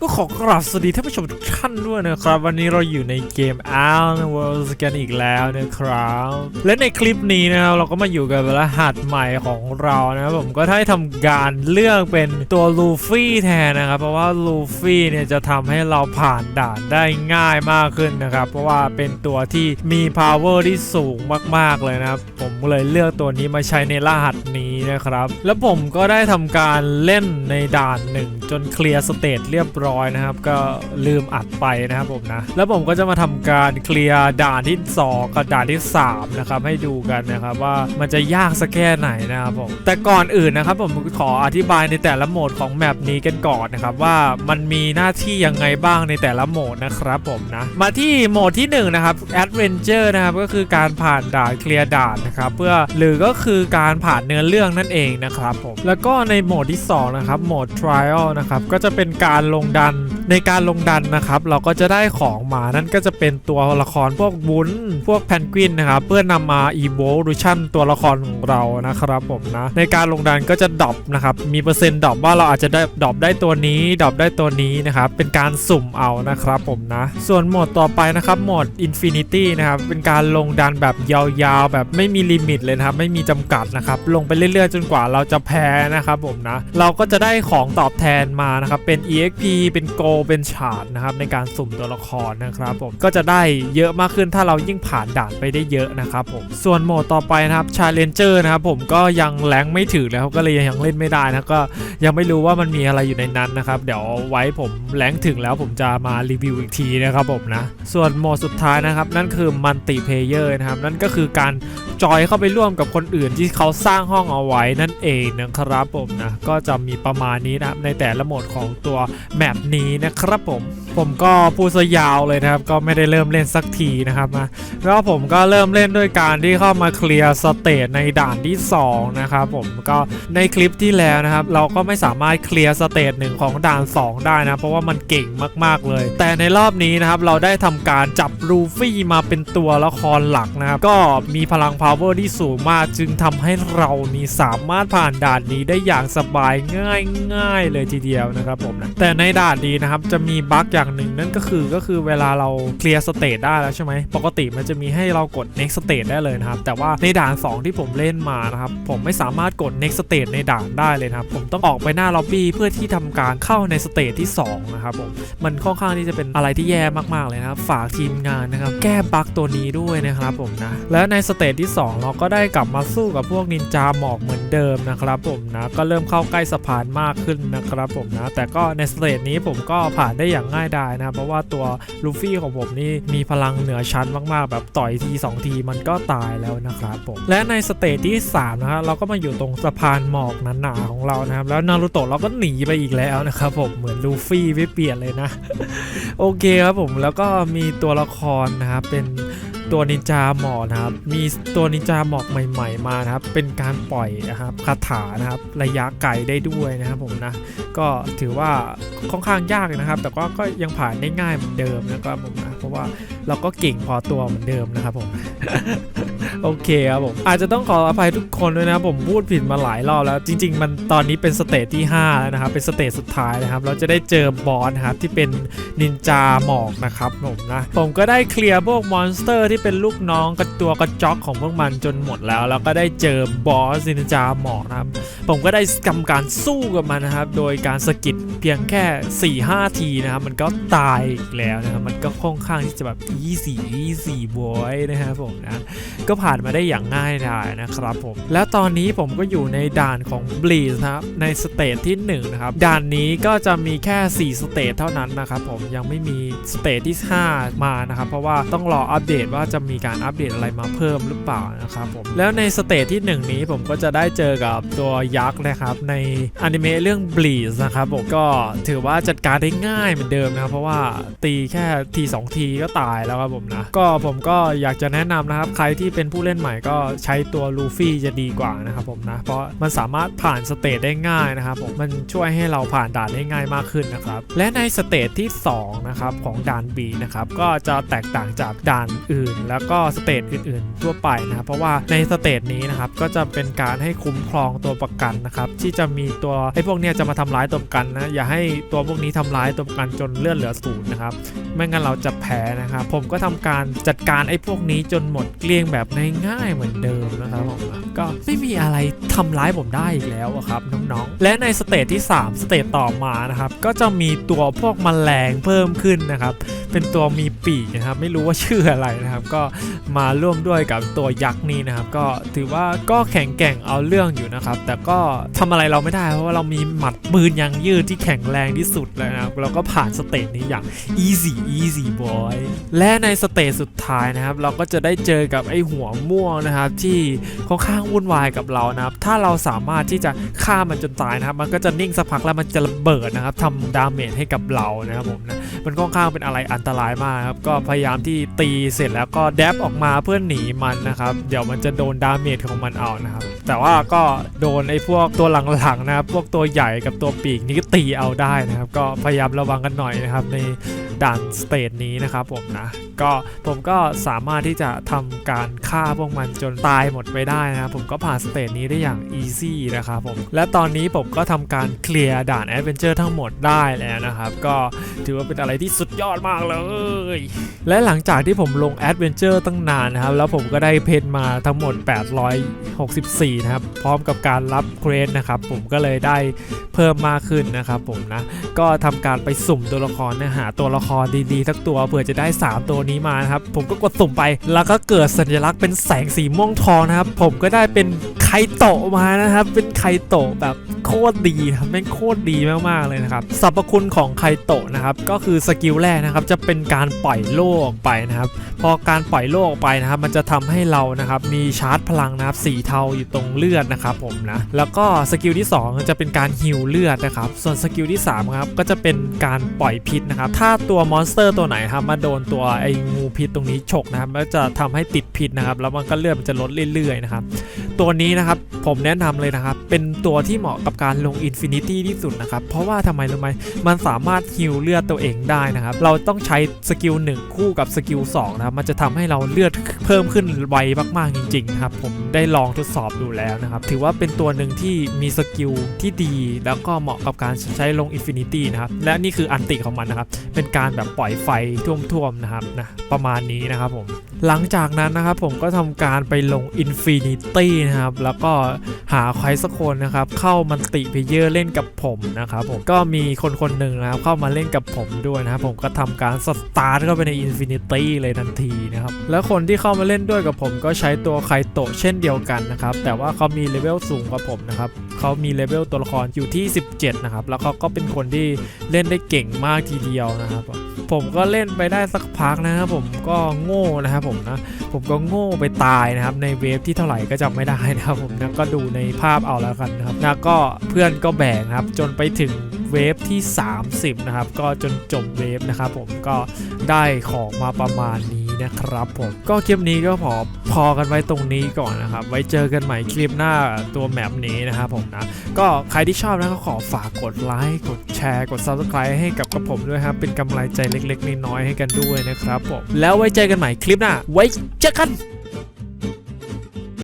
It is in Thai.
ก็ขอกราบสวัสดีท่านผู้ชมทุกท่านด้วยนะครับ วันนี้เราอยู่ในเกม Out Worlds กันอีกแล้วนะครับ และในคลิปนี้นะครับเราก็มาอยู่กับรหัสใหม่ของเรานะครับผมก็ได้ทำการเลือกเป็นตัวลูฟี่แทนนะครับ เพราะว่าลูฟี่เนี่ยจะทำให้เราผ่านด่านได้ง่ายมากขึ้นนะครับ เพราะว่าเป็นตัวที่มี power ที่สูงมาก ๆ เลยนะครับ ผมเลยเลือกตัวนี้มาใช้ในรหัสนี้นะครับ แล้วผมก็ได้ทำการเล่นในด่านหนึ่งจนเคลียร์สเตจเรียบร้อยนะครับ ก็ลืมอัดไปนะครับผมนะ แล้วผมก็จะมาทำการเคลียร์ด่านที่ 2 กับด่านที่ 3 นะครับ ให้ดูกันนะครับว่ามันจะยากสักแค่ไหนนะครับผม แต่ก่อนอื่นนะครับผมขออธิบายในแต่ละโหมดของแมปนี้กันก่อนนะครับว่ามันมีหน้าที่ยังไงบ้างในแต่ละโหมดนะครับผมนะ มาที่โหมดที่1นะครับ Adventure นะครับก็คือการผ่านด่านเคลียร์ด่านนะครับเพื่อหรือก็คือการผ่านเนื้อเรื่องนั่นเองนะครับผมแล้วก็ในโหมดที่2นะครับโหมด Trial นะครับก็จะเป็นการลงดัน ในการลงดันนะครับ เราก็จะได้ของมานั่นก็จะเป็นตัวละครพวกบุญพวกแพนกวินนะครับเพื่อนำมา evolution ตัวละครของเรานะครับผมนะในการลงดันก็จะดรอปนะครับมีเปอร์เซ็นต์ดรอปว่าเราอาจจะได้ดรอปได้ตัวนี้ดรอปได้ตัวนี้นะครับเป็นการสุ่มเอานะครับผมนะ ส่วนโหมดต่อไปนะครับโหมด Infinity นะครับเป็นการลงดันแบบยาวๆ แบบไม่มีลิมิตเลยนะครับไม่มีจำกัดนะครับลงไปเรื่อยๆ จนกว่าเราจะแพ้นะครับผมนะเราก็จะได้ของตอบแทนมานะครับเป็น EXP เป็นโกเป็นฉาดนะครับในการสุ่มตัวละครนะครับผมก็จะได้เยอะมากขึ้นถ้าเรายิ่งผ่านด่านไปได้เยอะนะครับผมส่วนโหมดต่อไปนะครับ Challenger นะครับผมก็ยังแรงไม่ถึงแล้วก็เลยยังเล่นไม่ได้นะก็ยังไม่รู้ว่ามันมีอะไรอยู่ในนั้นนะครับ เดี๋ยวไว้ผมแรงถึงแล้วผมจะมารีวิวอีกทีนะครับผมนะส่วนโหมดสุดท้ายนะครับนั่นคือมัลติเพเยอร์นะครับนั่นก็คือการจอยเข้าไปร่วมกับคนอื่นที่เขาสร้างห้องเอาไว้นั่นเองนะครับผมนะก็จะมีประมาณนี้นะครับในแต่ละโหมดของตัวแมปนี้นะะครับผม ผมก็พูดซะยาวเลยนะครับ ก็ไม่ได้เริ่มเล่นสักทีนะครับนะแล้วผมก็เริ่มเล่นด้วยการที่เข้ามาเคลียร์สเตจในด่านที่ 2 นะครับผมก็ในคลิปที่แล้วนะครับ เราก็ไม่สามารถเคลียร์สเตจหนึ่งของด่าน 2 ได้นะ เพราะว่ามันเก่งมากๆเลย แต่ในรอบนี้นะครับ เราได้ทำการจับลูฟี่มาเป็นตัวละครหลักนะครับ ก็มีพลัง power ที่สูงมากจึงทำให้เรานี่สามารถผ่านด่านนี้ได้อย่างสบายง่ายๆเลยทีเดียวนะครับผมนะแต่ในด่านนี้นะครับจะมีบั๊กอย่างหนึ่งนั่นก็คือก็คือเวลาเราเคลียร์สเตจได้แล้วใช่ไหมปกติมันจะมีให้เรากด next stage ได้เลยนะครับ แต่ว่าในด่าน 2 ที่ผมเล่นมานะครับ ผมไม่สามารถกด next stage ในด่านได้เลยนะครับ ผมต้องออกไปหน้าล็อบบี้เพื่อที่ทำการเข้าในสเตจที่ 2 นะครับผมมันค่อนข้างที่จะเป็นอะไรที่แย่มากๆเลยนะครับ ฝากทีมงานนะครับ แก้บั๊กตัวนี้ด้วยนะครับผมนะและในสเตจที่ 2 เราก็ได้กลับมาสู้กับพวกนินจาหมอกเหมือนเดิมนะครับผมนะก็เริ่มเข้าใกล้สะพานมากขึ้นนะครับผมนะแต่ก็ในสเตจนี้ผมก็ผ่านได้อย่างง่ายดายนะ เพราะว่าตัวลูฟี่ของผมนี่มีพลังเหนือชั้นมากๆ แบบต่อยที 2 ทีมันก็ตายแล้วนะครับผม และในสเตจที่ 3 นะครับเราก็มาอยู่ตรงสะพานหมอกหนาๆของเรานะครับ แล้วนารูโตะเราก็หนีไปอีกแล้วนะครับผมเหมือนลูฟี่ไม่เปลี่ยนเลยนะ โอเคครับผมแล้วก็มีตัวละครนะครับเป็น ตัวนินจาหมอกนะครับ มีตัวนินจาหมอกใหม่ ๆ มานะครับ เป็นการปล่อยนะครับคาถานะครับ ระยะไกลได้ด้วยนะครับผมนะ ก็ถือว่าค่อนข้างยากนะครับ แต่ก็ก็ยังผ่านได้ง่ายเหมือนเดิมนะครับผมนะ เพราะว่าเราก็เก่งพอตัวเหมือนเดิมนะครับผมโอเคครับผมอาจจะต้องขออภัยทุกคนด้วยนะผมพูดผิดมาหลายรอบแล้ว จริง ๆ มันตอนนี้เป็นสเตจที่ 5 แล้วนะครับ เป็นสเตจสุดท้ายนะครับ เราจะได้เจอบอสนะครับที่เป็นนินจาหมอกนะครับผมนะผมก็ได้เคลียร์พวกมอนสเตอร์ที่ที่เป็นลูกน้องกับตัวกระจอกของพวกมันจนหมดแล้ว แล้วก็ได้เจอบอสนินจาหมอกนะครับ ผมก็ได้ทำการสู้กับมันนะครับ โดยการสกิดเพียงแค่4-5ทีนะครับ มันก็ตายอีกแล้วนะครับ มันก็ค่อนข้างที่จะแบบ easy easy boy นะครับผมนะก็ผ่านมาได้อย่างง่ายดายนะครับผม แล้วตอนนี้ผมก็อยู่ในด่านของ Bleach นะครับในสเตจที่1นะครับด่านนี้ก็จะมีแค่ 4 สเตจเท่านั้นนะครับผมยังไม่มีสเตจที่ 5 มานะครับ เพราะว่าต้องรออัปเดตว่าจะมีการอัปเดตอะไรมาเพิ่มหรือเปล่านะครับผมแล้วในสเตจที่ 1 นี้ผมก็จะได้เจอกับตัวยักษ์นะครับในอนิเมะเรื่อง Bleach นะครับผมก็ถือว่าจัดการได้ง่ายเหมือนเดิมนะครับเพราะว่าตีแค่ทีสองทีก็ตายแล้วครับผมนะก็ผมก็อยากจะแนะนำนะครับใครที่เป็นผู้เล่นใหม่ก็ใช้ตัวลูฟี่จะดีกว่านะครับผมนะเพราะมันสามารถผ่านสเตจได้ง่ายนะครับผมมันช่วยให้เราผ่านด่านได้ง่ายมากขึ้นนะครับและในสเตจที่2นะครับของด่าน B นะครับก็จะแตกต่างจากด่านอื่นๆ แล้วก็สเตจอื่นๆ ทั่วไปนะครับเพราะว่าในสเตจนี้นะครับก็จะเป็นการให้คุ้มครองตัวประกันนะครับที่จะมีตัวไอ้พวกเนี้ยจะมาทำร้ายตัวประกันนะอย่าให้ตัวพวกนี้ทำร้ายตัวประกันจนเลือดเหลือศูนย์นะครับไม่งั้นเราจะแพ้นะครับผมก็ทำการจัดการไอ้พวกนี้จนหมดเกลี้ยงแบบง่ายๆเหมือนเดิมนะครับผมก็ไม่มีอะไรทำร้ายผมได้อีกแล้วครับน้องๆ และในสเตจที่ 3 สเตจต่อมานะครับก็จะมีตัวพวกแมลงเพิ่มขึ้นนะครับเป็นตัวมีปีกนะครับไม่รู้ว่าชื่ออะไรนะครับก็มาร่วมด้วยกับตัวยักษ์นี้นะครับ ก็ถือว่าก็แข็งแกร่งเอาเรื่องอยู่นะครับ แต่ก็ทำอะไรเราไม่ได้เพราะว่าเรามีหมัดปืนยางยืดที่แข็งแรงที่สุดเลยนะครับเราก็ผ่านสเตจนี้อย่าง easy easy boy และในสเตจสุดท้ายนะครับ เราก็จะได้เจอกับไอ้หัวม่วงนะครับ ที่ค่อนข้างวุ่นวายกับเรานะครับ ถ้าเราสามารถที่จะฆ่ามันจนตายนะครับ มันก็จะนิ่งสักพักแล้วมันจะระเบิดนะครับทำดาเมจให้กับเรานะครับผมนะมันค่อนข้างเป็นอะไรอันตรายมากครับก็พยายามที่ตีเสร็จแล้วก็แดบออกมาเพื่อหนีมันนะครับ เดี๋ยวมันจะโดนดาเมจของมันเอานะครับ แต่ว่าก็โดนไอ้พวกตัวหลังๆนะครับพวกตัวใหญ่กับตัวปีกนี่ก็ตีเอาได้นะครับ ก็พยายามระวังกันหน่อยนะครับในด่านสเตจนี้นะครับผมนะก็ผมก็สามารถที่จะทำการฆ่าพวกมันจนตายหมดไปได้นะครับผมก็ผ่านสเตจนี้ได้อย่างอีซี่นะครับผมและตอนนี้ผมก็ทำการเคลียร์ด่านแอดเวนเจอร์ทั้งหมดได้แล้วนะครับ ก็ถือว่าเป็นอะไรที่สุดยอดมากเลย และหลังจากที่ผมลงแอดเวนเจอร์ตั้งนานนะครับ แล้วผมก็ได้เพนมาทั้งหมด 864นะครับ พร้อมกับการรับเควสนะครับ ผมก็เลยได้เพิ่มมากขึ้นนะครับผมนะ ก็ทำการไปสุ่มตัวละครนะหาตัวละครดีๆทักตัวเผื่อจะได้ 3 ตัวนี้มานะครับ ผมก็กดสุ่มไปแล้วก็เกิดสัญลักษณ์เป็นแสงสีม่วงทองนะครับ ผมก็ได้เป็นไคโตะมานะครับ เป็นไคโตะแบบโคตรดีครับแม่งโคตรดีมากๆเลยนะครับสรรพคุณของไคโตะนะครับ ก็คือสกิลแรกนะครับจะเป็นการปล่อยโล่ออกไปนะครับ พอการปล่อยโล่ออกไปนะครับ มันจะทำให้เรานะครับมีชาร์จพลังนะครับสีเทาอยู่ตรงเลือดนะครับผมนะแล้วก็สกิลที่ 2 จะเป็นการฮิวเลือดนะครับ ส่วนสกิลที่3ครับก็จะเป็นการปล่อยพิษนะครับ ถ้าตัวมอนสเตอร์ตัวไหนครับมาโดนตัวไอ้งูพิษตรงนี้ฉกนะครับมันจะทำให้ติดพิษนะครับ แล้วมันก็เลือดมันจะลดเรื่อยๆนะครับ ตัวนี้นะครับผมแนะนำเลยนะครับ เป็นตัวที่เหมาะกับการลงอินฟินิตี้ที่สุดนะครับ เพราะว่าทำไมรู้ไหมมันสามารถฮิวเลือดตัวเองได้นะครับ เราต้องใช้สกิล1คู่กับสกิล2นะครับ มันจะทำให้เราเลือดเพิ่มขึ้นไวมากๆจริงๆครับ ผมได้ลองทดสอบดูแล้วนะครับ ถือว่าเป็นตัวหนึ่งที่มีสกิลที่ดี แล้วก็เหมาะกับการใช้ลงอินฟินิตี้นะครับ และนี่คืออันติของมันนะครับ เป็นการแบบปล่อยไฟท่วมๆนะครับนะประมาณนี้นะครับผมหลังจากนั้นนะครับผมก็ทำการไปลง Infinity นะครับ แล้วก็หาใครสักคนนะครับ เข้ามันติเพเยอร์เล่นกับผมนะครับผมก็มีคนคนหนึ่งนะครับเข้ามาเล่นกับผมด้วยนะครับผมก็ทำการสตาร์ทเข้าไปใน Infinity เลยทันทีนะครับ แล้วคนที่เข้ามาเล่นด้วยกับผมก็ใช้ตัวไคโตะเช่นเดียวกันนะครับ แต่ว่าเขามีเลเวลสูงกว่าผมนะครับ เขามีเลเวลตัวละครอยู่ที่ 17 นะครับ แล้วเขาก็เป็นคนที่เล่นได้เก่งมากทีเดียวนะครับ ผมก็เล่นไปได้สักพักนะครับผมก็โง่นะครับผมนะ ผมก็โง่ไปตายนะครับ ในเวฟที่เท่าไหร่ก็จำไม่ได้นะครับผมนะก็ดูในภาพเอาแล้วกันนะครับนะก็เพื่อนก็แบ่งครับ จนไปถึงเวฟที่ 30 นะครับ ก็จนจบเวฟนะครับผมก็ได้ของมาประมาณนี้ นะครับผมก็คลิปนี้ก็พอพอกันไว้ตรงนี้ก่อนนะครับ ไว้เจอกันใหม่คลิปหน้าตัวแมปนี้นะครับผมนะ ก็ใครที่ชอบนะก็ขอฝากกดไลค์กดแชร์กด Subscribe ให้กับกระผมด้วยครับ เป็นกำลังใจเล็กๆน้อยๆให้กันด้วยนะครับผมแล้วไว้เจอกันใหม่คลิปหน้าไว้เจอกัน